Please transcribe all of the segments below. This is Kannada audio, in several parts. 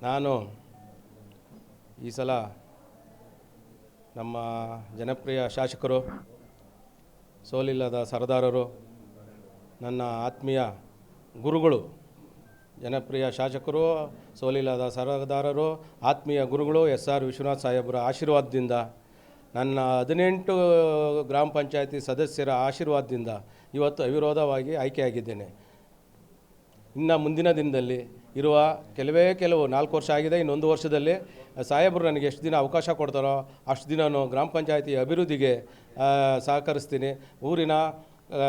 ನಾನು ಈ ಸಲ ನಮ್ಮ ಜನಪ್ರಿಯ ಶಾಸಕರು, ಸೋಲಿಲ್ಲದ ಸರದಾರರು, ನನ್ನ ಆತ್ಮೀಯ ಗುರುಗಳು, ಜನಪ್ರಿಯ ಶಾಸಕರು, ಸೋಲಿಲ್ಲದ ಸರದಾರರು, ಆತ್ಮೀಯ ಗುರುಗಳು ಎಸ್ ಆರ್ ವಿಶ್ವನಾಥ್ ಸಾಹೇಬರ ಆಶೀರ್ವಾದದಿಂದ, ನನ್ನ ಹದಿನೆಂಟು ಗ್ರಾಮ ಪಂಚಾಯತಿ ಸದಸ್ಯರ ಆಶೀರ್ವಾದದಿಂದ ಇವತ್ತು ಅವಿರೋಧವಾಗಿ ಆಯ್ಕೆಯಾಗಿದ್ದೇನೆ. ಇನ್ನು ಮುಂದಿನ ದಿನದಲ್ಲಿ ಇರುವ ಕೆಲವೇ ಕೆಲವು ನಾಲ್ಕು ವರ್ಷ ಆಗಿದೆ, ಇನ್ನೊಂದು ವರ್ಷದಲ್ಲಿ ಸಾಹೇಬರು ನನಗೆ ಎಷ್ಟು ದಿನ ಅವಕಾಶ ಕೊಡ್ತಾರೋ ಅಷ್ಟು ದಿನ ಗ್ರಾಮ ಪಂಚಾಯತಿ ಅಭಿವೃದ್ಧಿಗೆ ಸಹಕರಿಸ್ತೀನಿ. ಊರಿನ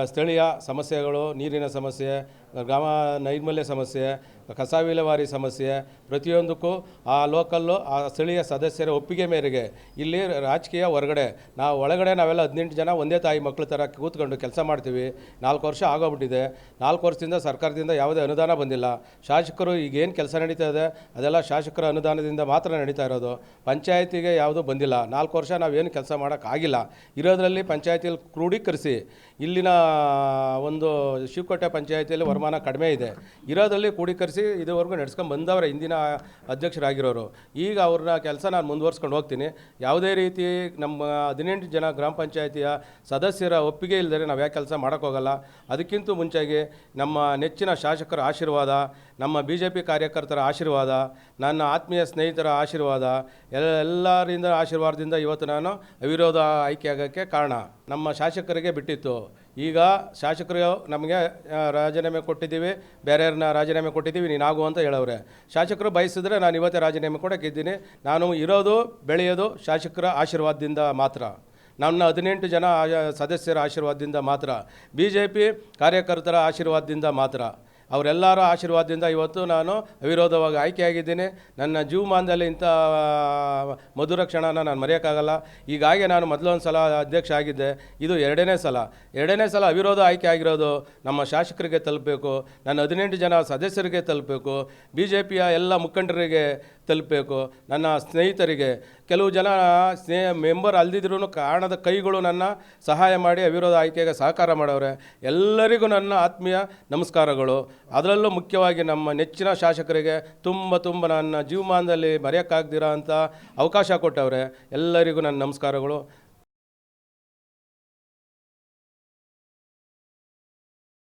ಸ್ಥಳೀಯ ಸಮಸ್ಯೆಗಳು, ನೀರಿನ ಸಮಸ್ಯೆ, ಗ್ರಾಮ ನೈರ್ಮಲ್ಯ ಸಮಸ್ಯೆ ಕಸ ವಿಲೇವಾರಿ ಸಮಸ್ಯೆ, ಪ್ರತಿಯೊಂದಕ್ಕೂ ಆ ಲೋಕಲ್ಲು, ಆ ಸ್ಥಳೀಯ ಸದಸ್ಯರ ಒಪ್ಪಿಗೆ ಮೇರೆಗೆ ಇಲ್ಲಿ ರಾಜಕೀಯ ಹೊರಗಡೆ, ನಾವು ಒಳಗಡೆ ನಾವೆಲ್ಲ ಹದಿನೆಂಟು ಜನ ಒಂದೇ ತಾಯಿ ಮಕ್ಕಳ ಥರ ಕೂತ್ಕೊಂಡು ಕೆಲಸ ಮಾಡ್ತೀವಿ. ನಾಲ್ಕು ವರ್ಷ ಆಗೋಗ್ಬಿಟ್ಟಿದೆ. ನಾಲ್ಕು ವರ್ಷದಿಂದ ಸರ್ಕಾರದಿಂದ ಯಾವುದೇ ಅನುದಾನ ಬಂದಿಲ್ಲ. ಶಾಸಕರು ಈಗೇನು ಕೆಲಸ ನಡೀತಾ ಇದೆ, ಅದೆಲ್ಲ ಶಾಸಕರ ಅನುದಾನದಿಂದ ಮಾತ್ರ ನಡೀತಾ ಇರೋದು. ಪಂಚಾಯತಿಗೆ ಯಾವುದೂ ಬಂದಿಲ್ಲ. ನಾಲ್ಕು ವರ್ಷ ನಾವೇನು ಕೆಲಸ ಮಾಡೋಕ್ಕಾಗಿಲ್ಲ. ಇರೋದರಲ್ಲಿ ಪಂಚಾಯತಿಯಲ್ಲಿ ಕ್ರೋಢೀಕರಿಸಿ ಇಲ್ಲಿನ ಒಂದು ಶಿವಕೋಟೆ ಪಂಚಾಯತಿಯಲ್ಲಿ ವರಮಾನ ಕಡಿಮೆ ಇದೆ. ಇರೋದ್ರಲ್ಲಿ ಕೂಡೀಕರಿಸಿ ಇದುವರೆಗೂ ನಡೆಸ್ಕೊಂಡು ಬಂದವರ ಹಿಂದಿನ ಅಧ್ಯಕ್ಷರಾಗಿರೋರು. ಈಗ ಅವ್ರನ್ನ ಕೆಲಸ ನಾನು ಮುಂದುವರ್ಸ್ಕೊಂಡು ಹೋಗ್ತೀನಿ. ಯಾವುದೇ ರೀತಿ ನಮ್ಮ ಹದಿನೆಂಟು ಜನ ಗ್ರಾಮ ಪಂಚಾಯತಿಯ ಸದಸ್ಯರ ಒಪ್ಪಿಗೆ ಇಲ್ಲದೆ ನಾವು ಯಾಕೆ ಕೆಲಸ ಮಾಡೋಕ್ಕೋಗಲ್ಲ ಅದಕ್ಕಿಂತ ಮುಂಚೆಗೆ ನಮ್ಮ ನೆಚ್ಚಿನ ಶಾಸಕರ ಆಶೀರ್ವಾದ, ನಮ್ಮ ಬಿ ಜೆ ಪಿ ಕಾರ್ಯಕರ್ತರ ಆಶೀರ್ವಾದ, ನನ್ನ ಆತ್ಮೀಯ ಸ್ನೇಹಿತರ ಆಶೀರ್ವಾದ, ಎಲ್ಲ ಎಲ್ಲರಿಂದ ಆಶೀರ್ವಾದದಿಂದ ಇವತ್ತು ನಾನು ಅವಿರೋಧ ಆಯ್ಕೆ ಆಗೋಕ್ಕೆ ಕಾರಣ. ನಮ್ಮ ಶಾಸಕರಿಗೆ ಬಿಟ್ಟಿತ್ತು. ಈಗ ಶಾಸಕರು ನಮಗೆ ರಾಜೀನಾಮೆ ಕೊಟ್ಟಿದ್ದೀವಿ, ಬೇರೆಯವ್ರನ್ನ ರಾಜೀನಾಮೆ ಕೊಟ್ಟಿದ್ದೀವಿ, ನೀನು ಆಗು ಅಂತ ಹೇಳವ್ರೆ. ಶಾಸಕರು ಬಯಸಿದ್ರೆ ನಾನು ಇವತ್ತೇ ರಾಜೀನಾಮೆ ಕೊಡೋಕ್ಕಿದ್ದೀನಿ ನಾನು ಇರೋದು, ಬೆಳೆಯೋದು ಶಾಸಕರ ಆಶೀರ್ವಾದದಿಂದ ಮಾತ್ರ. ನನ್ನ ಹದಿನೆಂಟು ಜನ ಸದಸ್ಯರ ಆಶೀರ್ವಾದದಿಂದ ಮಾತ್ರ. ಬಿ ಜೆ ಪಿ ಕಾರ್ಯಕರ್ತರ ಆಶೀರ್ವಾದದಿಂದ ಮಾತ್ರ. ಅವರೆಲ್ಲರ ಆಶೀರ್ವಾದದಿಂದ ಇವತ್ತು ನಾನು ಅವಿರೋಧವಾಗಿ ಆಯ್ಕೆಯಾಗಿದ್ದೇನೆ. ನನ್ನ ಜೀವಮಾನದಲ್ಲಿ ಇಂಥ ಮಧುರ ಕ್ಷಣನ ನಾನು ಮರೆಯೋಕ್ಕಾಗಲ್ಲ. ಈಗಾಗೆ ನಾನು ಮೊದಲೊಂದು ಸಲ ಅಧ್ಯಕ್ಷ ಆಗಿದ್ದೆ. ಇದು ಎರಡನೇ ಸಲ. ಎರಡನೇ ಸಲ ಅವಿರೋಧ ಆಯ್ಕೆ ಆಗಿರೋದು ನಮ್ಮ ಶಾಸಕರಿಗೆ ತಲುಪಬೇಕು. ನನ್ನ ಹದಿನೆಂಟು ಜನ ಸದಸ್ಯರಿಗೆ ತಲುಪಬೇಕು. ಬಿ ಜೆ ಪಿಯ ಎಲ್ಲ ಮುಖಂಡರಿಗೆ ತಲುಪಬೇಕು. ನನ್ನ ಸ್ನೇಹಿತರಿಗೆ. ಕೆಲವು ಜನ ಸ್ನೇಹ, ಮೆಂಬರ್ ಅಲ್ದಿದ್ರೂ ಕಾರಣದ ಕೈಗಳು ನನ್ನ ಸಹಾಯ ಮಾಡಿ ಅವಿರೋಧ ಆಯ್ಕೆಗೆ ಸಹಕಾರ ಮಾಡವ್ರೆ. ಎಲ್ಲರಿಗೂ ನನ್ನ ಆತ್ಮೀಯ ನಮಸ್ಕಾರಗಳು. ಅದರಲ್ಲೂ ಮುಖ್ಯವಾಗಿ ನಮ್ಮ ನೆಚ್ಚಿನ ಶಾಸಕರಿಗೆ ತುಂಬ ತುಂಬ ನನ್ನ ಜೀವಮಾನದಲ್ಲಿ ಮರೆಯೋಕ್ಕಾಗ್ದಿರೋ ಅಂತ ಅವಕಾಶ ಕೊಟ್ಟವ್ರೆ. ಎಲ್ಲರಿಗೂ ನನ್ನ ನಮಸ್ಕಾರಗಳು.